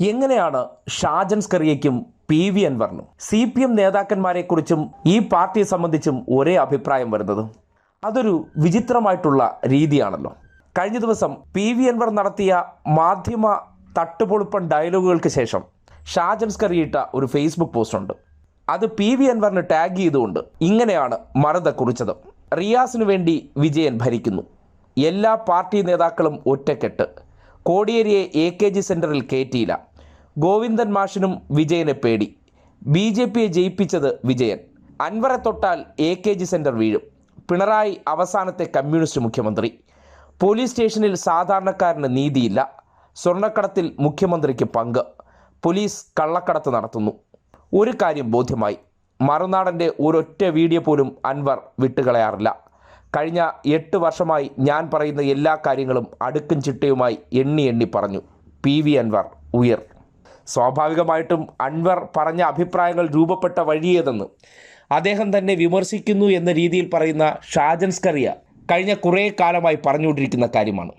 എങ്ങനെയാണ് ഷാജൻ സ്കറിയയ്ക്കും P V അൻവറിനും സി പി എം നേതാക്കന്മാരെക്കുറിച്ചും ഈ പാർട്ടിയെ സംബന്ധിച്ചും ഒരേ അഭിപ്രായം വരുന്നത്? അതൊരു വിചിത്രമായിട്ടുള്ള രീതിയാണല്ലോ. കഴിഞ്ഞ ദിവസം പി വി അൻവർ നടത്തിയ മാധ്യമ തട്ടുപൊളിപ്പൻ ഡയലോഗുകൾക്ക് ശേഷം ഷാജൻ സ്കറിയിട്ട ഒരു ഫേസ്ബുക്ക് പോസ്റ്റ് ഉണ്ട് അത് പി വി അൻവറിന് ടാഗ് ചെയ്തുകൊണ്ട് ഇങ്ങനെയാണ് മറുത കുറിച്ചത്. റിയാസിനു വേണ്ടി വിജയൻ ഭരിക്കുന്നു. എല്ലാ പാർട്ടി നേതാക്കളും ഒറ്റക്കെട്ട്. കോടിയേരിയെ എ കെ ജി സെന്ററിൽ കയറ്റിയില്ല ഗോവിന്ദൻ മാഷിനും വിജയനെ പേടി. ബി ജെ പിയെ ജയിപ്പിച്ചത് വിജയൻ. അൻവറെ തൊട്ടാൽ എ കെ ജി സെന്റർ വീഴും. പിണറായി അവസാനത്തെ കമ്മ്യൂണിസ്റ്റ് മുഖ്യമന്ത്രി. പോലീസ് സ്റ്റേഷനിൽ സാധാരണക്കാരന് നീതിയില്ല. സ്വർണക്കടത്തിൽ മുഖ്യമന്ത്രിക്ക് പങ്ക്. പോലീസ് കള്ളക്കടത്ത് നടത്തുന്നു. ഒരു കാര്യം ബോധ്യമായി. മറുനാടന്റെ ഒരൊറ്റ വീഡിയോ പോലും അൻവർ വിട്ടുകളയാറില്ല. കഴിഞ്ഞ എട്ട് വർഷമായി ഞാൻ പറയുന്ന എല്ലാ കാര്യങ്ങളും അടുക്കും ചിട്ടയുമായി എണ്ണി എണ്ണി പറഞ്ഞു. പി വി അൻവർ ഉയർ. സ്വാഭാവികമായിട്ടും അൻവർ പറഞ്ഞ അഭിപ്രായങ്ങൾ രൂപപ്പെട്ട വഴിയേതെന്ന്. അദ്ദേഹം തന്നെ വിമർശിക്കുന്നു എന്ന രീതിയിൽ പറയുന്ന ഷാജൻ സ്കറിയ കഴിഞ്ഞ കുറേ കാലമായി പറഞ്ഞുകൊണ്ടിരിക്കുന്ന കാര്യമാണ്.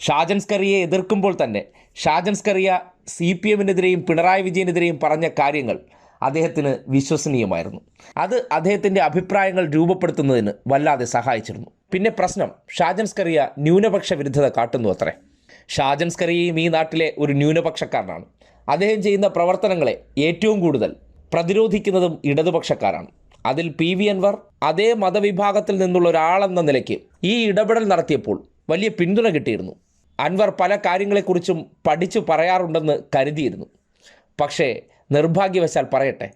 ഷാജൻ സ്കറിയെ എതിർക്കുമ്പോൾ തന്നെ ഷാജൻ സ്കറിയ സി പി എമ്മിനെതിരെയും പിണറായി വിജയനെതിരെയും പറഞ്ഞ കാര്യങ്ങൾ അദ്ദേഹത്തിന് വിശ്വസനീയമായിരുന്നു. അത് അദ്ദേഹത്തിന്റെ അഭിപ്രായങ്ങൾ രൂപപ്പെടുത്തുന്നതിന് വല്ലാതെ സഹായിച്ചിരുന്നു. പിന്നെ പ്രശ്നം ഷാജൻ സ്കറിയ ന്യൂനപക്ഷ വിരുദ്ധത കാട്ടുന്നു അത്രേ. ഷാജൻ സ്കറിയയും ഈ നാട്ടിലെ ഒരു ന്യൂനപക്ഷക്കാരനാണ്. അദ്ദേഹം ചെയ്യുന്ന പ്രവർത്തനങ്ങളെ ഏറ്റവും കൂടുതൽ പ്രതിരോധിക്കുന്നതും ഇടതുപക്ഷക്കാരാണ്. അതിൽ പി വി അൻവർ അതേ മതവിഭാഗത്തിൽ നിന്നുള്ള ഒരാളെന്ന നിലയ്ക്ക് ഈ ഇടപെടൽ നടത്തിയപ്പോൾ വലിയ പിന്തുണ കിട്ടിയിരുന്നു. അൻവർ പല കാര്യങ്ങളെക്കുറിച്ചും പഠിച്ചു പറയാറുണ്ടെന്ന് കരുതിയിരുന്നു. പക്ഷേ നിർഭാഗ്യവശാൽ പറയട്ടെ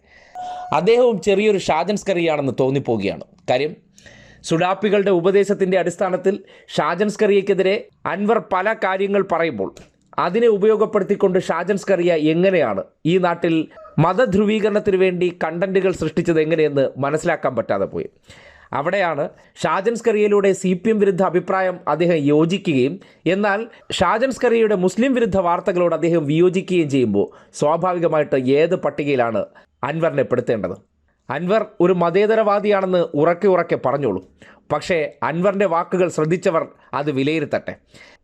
അദ്ദേഹവും ചെറിയൊരു ഷാജൻ സ്കറിയാണെന്ന് തോന്നിപ്പോവുകയാണ്. കാര്യം സുഡാപ്പികളുടെ ഉപദേശത്തിന്റെ അടിസ്ഥാനത്തിൽ ഷാജൻസ്കറിയക്കെതിരെ അൻവർ പല കാര്യങ്ങൾ പറയുമ്പോൾ അതിനെ ഉപയോഗപ്പെടുത്തിക്കൊണ്ട് ഷാജൻ സ്കറിയ എങ്ങനെയാണ് ഈ നാട്ടിൽ മതധ്രുവീകരണത്തിന് വേണ്ടി കണ്ടന്റുകൾ സൃഷ്ടിച്ചത് എങ്ങനെയെന്ന് മനസ്സിലാക്കാൻ പറ്റാതെ പോയി. അവിടെയാണ് ഷാജൻ സ്കറിയയിലൂടെ സി പി എം വിരുദ്ധ അഭിപ്രായം അദ്ദേഹം യോജിക്കുകയും എന്നാൽ ഷാജൻ സ്കറിയയുടെ മുസ്ലിം വിരുദ്ധ വാർത്തകളോട് അദ്ദേഹം വിയോജിക്കുകയും ചെയ്യുമ്പോൾ സ്വാഭാവികമായിട്ട് ഏത് പട്ടികയിലാണ് അൻവറിനെ പെടുത്തേണ്ടത്? അൻവർ ഒരു മതേതരവാദിയാണെന്ന് ഉറക്കെ ഉറക്കെ പറഞ്ഞോളൂ. പക്ഷേ അൻവറിന്റെ വാക്കുകൾ ശ്രദ്ധിച്ചവർ അത് വിലയിരുത്തട്ടെ.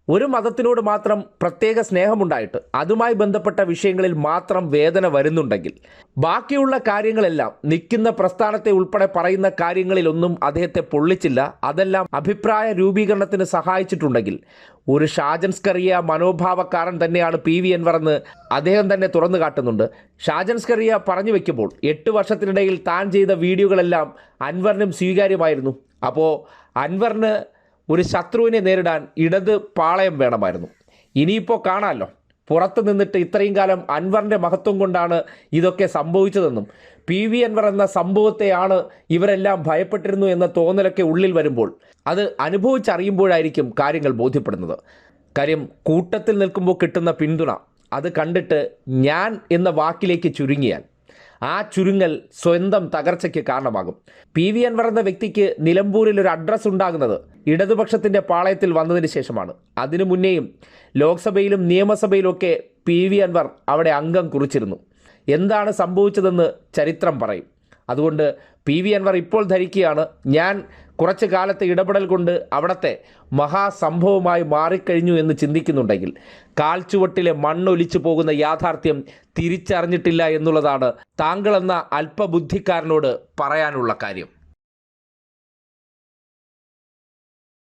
ഒരു മതത്തിനോട് മാത്രം പ്രത്യേക സ്നേഹമുണ്ടായിട്ട് അതുമായി ബന്ധപ്പെട്ട വിഷയങ്ങളിൽ മാത്രം വേദന വരുന്നുണ്ടെങ്കിൽ ബാക്കിയുള്ള കാര്യങ്ങളെല്ലാം നിൽക്കുന്ന പ്രസ്ഥാനത്തെ ഉൾപ്പെടെ പറയുന്ന കാര്യങ്ങളിലൊന്നും അദ്ദേഹത്തെ പൊള്ളിച്ചില്ല. അതെല്ലാം അഭിപ്രായ രൂപീകരണത്തിന് സഹായിച്ചിട്ടുണ്ടെങ്കിൽ ഒരു ഷാജൻസ്കറിയ മനോഭാവക്കാരൻ തന്നെയാണ് പി വി എൻവറെന്ന് അദ്ദേഹം തന്നെ തുറന്നു കാട്ടുന്നുണ്ട്. ഷാജൻസ്കറിയ പറഞ്ഞു വെക്കുമ്പോൾ എട്ട് വർഷത്തിനിടയിൽ താൻ ചെയ്ത വീഡിയോകളെല്ലാം അൻവറിനും സ്വീകാര്യമായിരുന്നു. അപ്പോൾ അൻവറിന് ഒരു ശത്രുവിനെ നേരിടാൻ ഇടത് പാളയം വേണമായിരുന്നു. ഇനിയിപ്പോൾ കാണാമല്ലോ പുറത്ത് നിന്നിട്ട് ഇത്രയും കാലം അൻവറിന്റെ മഹത്വം കൊണ്ടാണ് ഇതൊക്കെ സംഭവിച്ചതെന്നും പി വി അൻവർ എന്ന സംഭവത്തെയാണ് ഇവരെല്ലാം ഭയപ്പെട്ടിരുന്നു എന്ന തോന്നലൊക്കെ ഉള്ളിൽ വരുമ്പോൾ അത് അനുഭവിച്ചറിയുമ്പോഴായിരിക്കും കാര്യങ്ങൾ ബോധ്യപ്പെടുന്നത്. കാര്യം കൂട്ടത്തിൽ നിൽക്കുമ്പോൾ കിട്ടുന്ന പിന്തുണ അത് കണ്ടിട്ട് ഞാൻ എന്ന വാക്കിലേക്ക് ചുരുങ്ങിയാൽ ആ ചുരുങ്ങൽ സ്വന്തം തകർച്ചയ്ക്ക് കാരണമാകും. പി വി അൻവർ എന്ന വ്യക്തിക്ക് നിലമ്പൂരിൽ ഒരു അഡ്രസ്സ് ഉണ്ടാകുന്നത് ഇടതുപക്ഷത്തിന്റെ പാളയത്തിൽ വന്നതിന് ശേഷമാണ്. അതിനു മുന്നേയും ലോക്സഭയിലും നിയമസഭയിലുമൊക്കെ പി വി അൻവർ അവിടെ അംഗം കുറിച്ചിരുന്നു. എന്താണ് സംഭവിച്ചതെന്ന് ചരിത്രം പറയും. അതുകൊണ്ട് പി വി അൻവർ ഇപ്പോൾ ധരിക്കുകയാണ് ഞാൻ കുറച്ച് കാലത്തെ ഇടപെടൽ കൊണ്ട് അവിടത്തെ മഹാസംഭവമായി മാറിക്കഴിഞ്ഞു എന്ന് ചിന്തിക്കുന്നുണ്ടെങ്കിൽ കാൽച്ചുവട്ടിലെ മണ്ണൊലിച്ചു പോകുന്ന യാഥാർത്ഥ്യം തിരിച്ചറിഞ്ഞിട്ടില്ല എന്നുള്ളതാണ് താങ്കളെന്ന അല്പബുദ്ധിക്കാരനോട് പറയാനുള്ള കാര്യം.